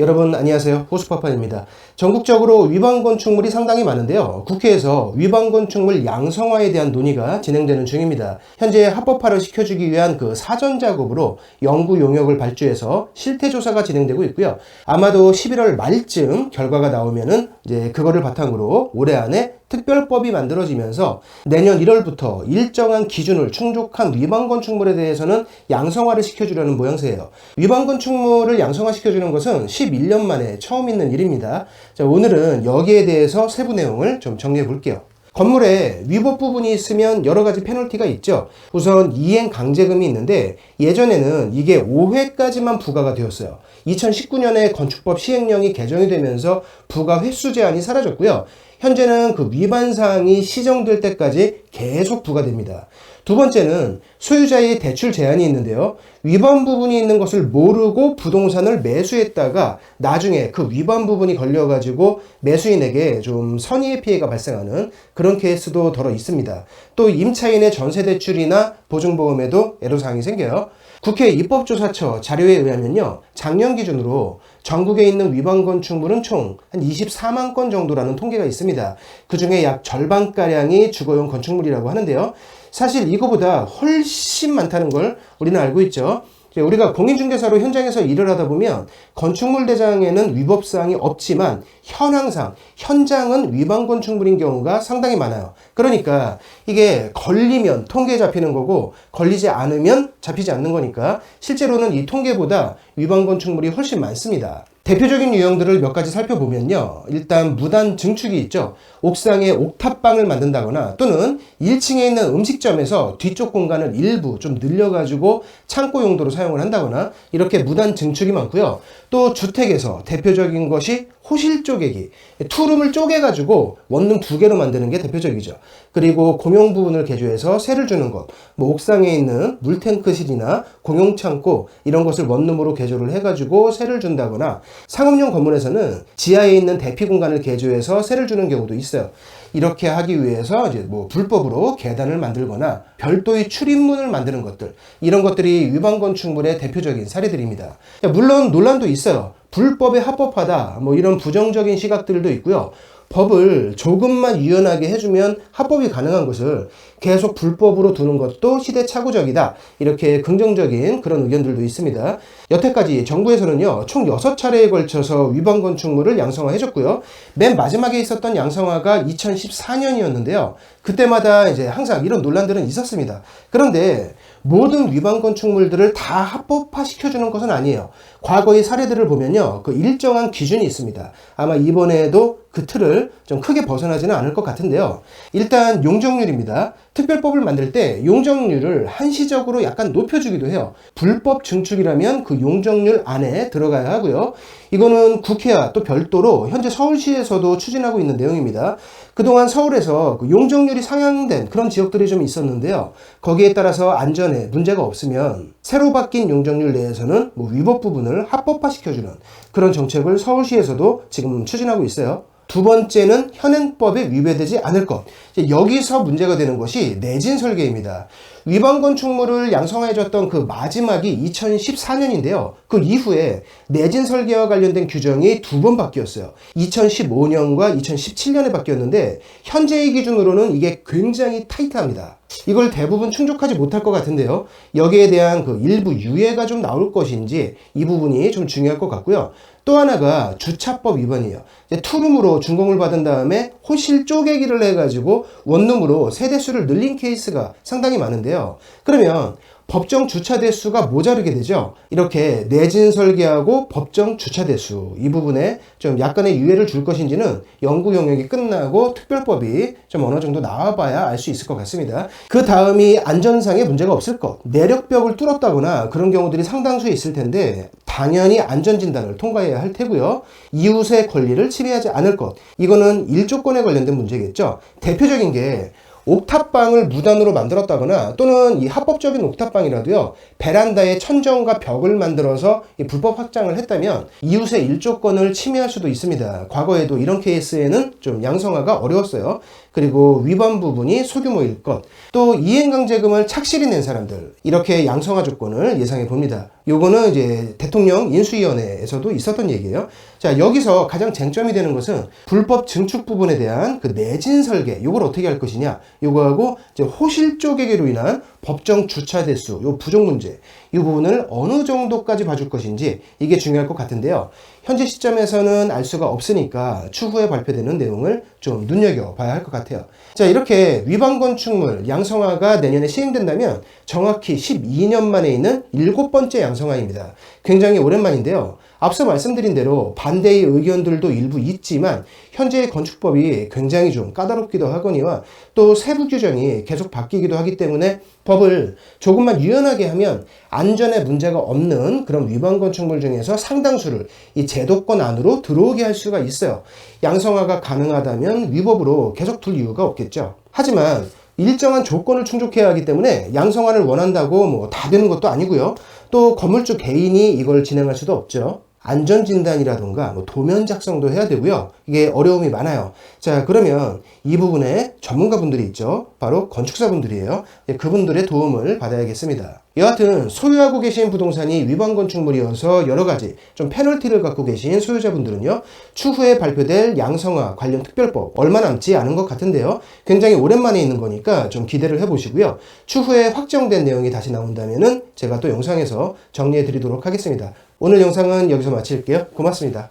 여러분 안녕하세요. 호수파판입니다. 전국적으로 위반 건축물이 상당히 많은데요. 국회에서 위반 건축물 양성화에 대한 논의가 진행되는 중입니다. 현재 합법화를 시켜주기 위한 그 사전 작업으로 연구 용역을 발주해서 실태 조사가 진행되고 있고요. 아마도 11월 말쯤 결과가 나오면은 이제 그거를 바탕으로 올해 안에 특별법이 만들어지면서 내년 1월부터 일정한 기준을 충족한 위반 건축물에 대해서는 양성화를 시켜주려는 모양새예요. 위반 건축물을 양성화 시켜주는 것은 11년 만에 처음 있는 일입니다. 자, 오늘은 여기에 대해서 세부 내용을 좀 정리해 볼게요. 건물에 위법 부분이 있으면 여러 가지 페널티가 있죠. 우선 이행 강제금이 있는데 예전에는 이게 5회까지만 부과가 되었어요. 2019년에 건축법 시행령이 개정이 되면서 부과 횟수 제한이 사라졌고요. 현재는 그 위반 사항이 시정될 때까지 계속 부과됩니다. 두 번째는 소유자의 대출 제한이 있는데요. 위반 부분이 있는 것을 모르고 부동산을 매수했다가 나중에 그 위반 부분이 걸려가지고 매수인에게 좀 선의의 피해가 발생하는 그런 케이스도 더러 있습니다. 또 임차인의 전세 대출이나 보증보험에도 애로사항이 생겨요. 국회 입법조사처 자료에 의하면요. 작년 기준으로 전국에 있는 위반 건축물은 총 한 24만 건 정도라는 통계가 있습니다. 그 중에 약 절반가량이 주거용 건축물이라고 하는데요. 사실 이거보다 훨씬 많다는 걸 우리는 알고 있죠. 우리가 공인중개사로 현장에서 일을 하다 보면 건축물 대장에는 위법사항이 없지만 현황상 현장은 위반 건축물인 경우가 상당히 많아요. 그러니까 이게 걸리면 통계에 잡히는 거고 걸리지 않으면 잡히지 않는 거니까 실제로는 이 통계보다 위반 건축물이 훨씬 많습니다. 대표적인 유형들을 몇 가지 살펴보면요. 일단 무단 증축이 있죠. 옥상에 옥탑방을 만든다거나 또는 1층에 있는 음식점에서 뒤쪽 공간을 일부 좀 늘려가지고 창고 용도로 사용을 한다거나 이렇게 무단 증축이 많고요. 또 주택에서 대표적인 것이 호실 쪼개기. 투룸을 쪼개가지고 원룸 두 개로 만드는 게 대표적이죠. 그리고 공용 부분을 개조해서 세를 주는 것. 뭐 옥상에 있는 물탱크실이나 공용 창고 이런 것을 원룸으로 개조를 해가지고 세를 준다거나 상업용 건물에서는 지하에 있는 대피 공간을 개조해서 세를 주는 경우도 있어요. 이렇게 하기 위해서 이제 뭐 불법으로 계단을 만들거나 별도의 출입문을 만드는 것들 이런 것들이 위반 건축물의 대표적인 사례들입니다. 물론 논란도 있어요. 불법에 합법하다 뭐 이런 부정적인 시각들도 있고요. 법을 조금만 유연하게 해주면 합법이 가능한 것을 계속 불법으로 두는 것도 시대착오적이다. 이렇게 긍정적인 그런 의견들도 있습니다. 여태까지 정부에서는요, 총 6차례에 걸쳐서 위반 건축물을 양성화해줬고요. 맨 마지막에 있었던 양성화가 2014년이었는데요. 그때마다 이제 항상 이런 논란들은 있었습니다. 그런데 모든 위반 건축물들을 다 합법화 시켜주는 것은 아니에요. 과거의 사례들을 보면요. 그 일정한 기준이 있습니다. 아마 이번에도 그 틀을 좀 크게 벗어나지는 않을 것 같은데요. 일단 용적률입니다. 특별법을 만들 때 용적률을 한시적으로 약간 높여주기도 해요. 불법 증축이라면 그 용적률 안에 들어가야 하고요. 이거는 국회와 또 별도로 현재 서울시에서도 추진하고 있는 내용입니다. 그동안 서울에서 그 용적률이 상향된 그런 지역들이 좀 있었는데요. 거기에 따라서 안전에 문제가 없으면 새로 바뀐 용적률 내에서는 뭐 위법 부분을 합법화 시켜주는 그런 정책을 서울시에서도 지금 추진하고 있어요. 두 번째는 현행법에 위배되지 않을 것. 여기서 문제가 되는 것이 내진 설계입니다. 위반 건축물을 양성해줬던 그 마지막이 2014년인데요. 그 이후에 내진 설계와 관련된 규정이 두 번 바뀌었어요. 2015년과 2017년에 바뀌었는데 현재의 기준으로는 이게 굉장히 타이트합니다. 이걸 대부분 충족하지 못할 것 같은데요. 여기에 대한 그 일부 유예가 좀 나올 것인지 이 부분이 좀 중요할 것 같고요. 또 하나가 주차법 위반이에요. 투룸으로 준공을 받은 다음에 호실 쪼개기를 해가지고 원룸으로 세대수를 늘린 케이스가 상당히 많은데요. 그러면 법정 주차 대수가 모자르게 되죠. 이렇게 내진 설계하고 법정 주차 대수 이 부분에 좀 약간의 유예를 줄 것인지는 연구 영역이 끝나고 특별법이 좀 어느 정도 나와봐야 알 수 있을 것 같습니다. 그 다음이 안전상의 문제가 없을 것. 내력벽을 뚫었다거나 그런 경우들이 상당수 있을 텐데 당연히 안전진단을 통과해야 할 테고요. 이웃의 권리를 침해하지 않을 것. 이거는 일조권에 관련된 문제겠죠. 대표적인 게 옥탑방을 무단으로 만들었다거나 또는 이 합법적인 옥탑방이라도요 베란다에 천정과 벽을 만들어서 이 불법 확장을 했다면 이웃의 일조권을 침해할 수도 있습니다. 과거에도 이런 케이스에는 좀 양성화가 어려웠어요. 그리고 위반 부분이 소규모일 것, 또 이행강제금을 착실히 낸 사람들 이렇게 양성화 조건을 예상해 봅니다. 요거는 이제 대통령 인수위원회에서도 있었던 얘기예요. 자 여기서 가장 쟁점이 되는 것은 불법 증축 부분에 대한 그 내진 설계 요걸 어떻게 할 것이냐 요거하고 이제 호실조 개개로 인한 법정 주차 대수 요 부족 문제 이 부분을 어느 정도까지 봐줄 것인지 이게 중요할 것 같은데요. 현재 시점에서는 알 수가 없으니까 추후에 발표되는 내용을 좀 눈여겨 봐야 할 것 같아요. 자, 이렇게 위반 건축물 양성화가 내년에 시행된다면 정확히 12년 만에 있는 일곱 번째 양성화입니다. 굉장히 오랜만인데요. 앞서 말씀드린 대로 반대의 의견들도 일부 있지만 현재의 건축법이 굉장히 좀 까다롭기도 하거니와 또 세부 규정이 계속 바뀌기도 하기 때문에 법을 조금만 유연하게 하면 안전에 문제가 없는 그런 위반 건축물 중에서 상당수를 이 제도권 안으로 들어오게 할 수가 있어요. 양성화가 가능하다면 위법으로 계속 둘 이유가 없겠죠. 하지만 일정한 조건을 충족해야 하기 때문에 양성화를 원한다고 뭐 다 되는 것도 아니고요. 또 건물주 개인이 이걸 진행할 수도 없죠. 안전진단이라던가 뭐 도면 작성도 해야 되고요. 이게 어려움이 많아요. 자, 그러면 이 부분에 전문가분들이 있죠. 바로 건축사분들이에요. 예, 그분들의 도움을 받아야겠습니다. 여하튼 소유하고 계신 부동산이 위반 건축물이어서 여러 가지 좀 페널티를 갖고 계신 소유자분들은요. 추후에 발표될 양성화 관련 특별법 얼마 남지 않은 것 같은데요. 굉장히 오랜만에 있는 거니까 좀 기대를 해보시고요. 추후에 확정된 내용이 다시 나온다면은 제가 또 영상에서 정리해 드리도록 하겠습니다. 오늘 영상은 여기서 마칠게요. 고맙습니다.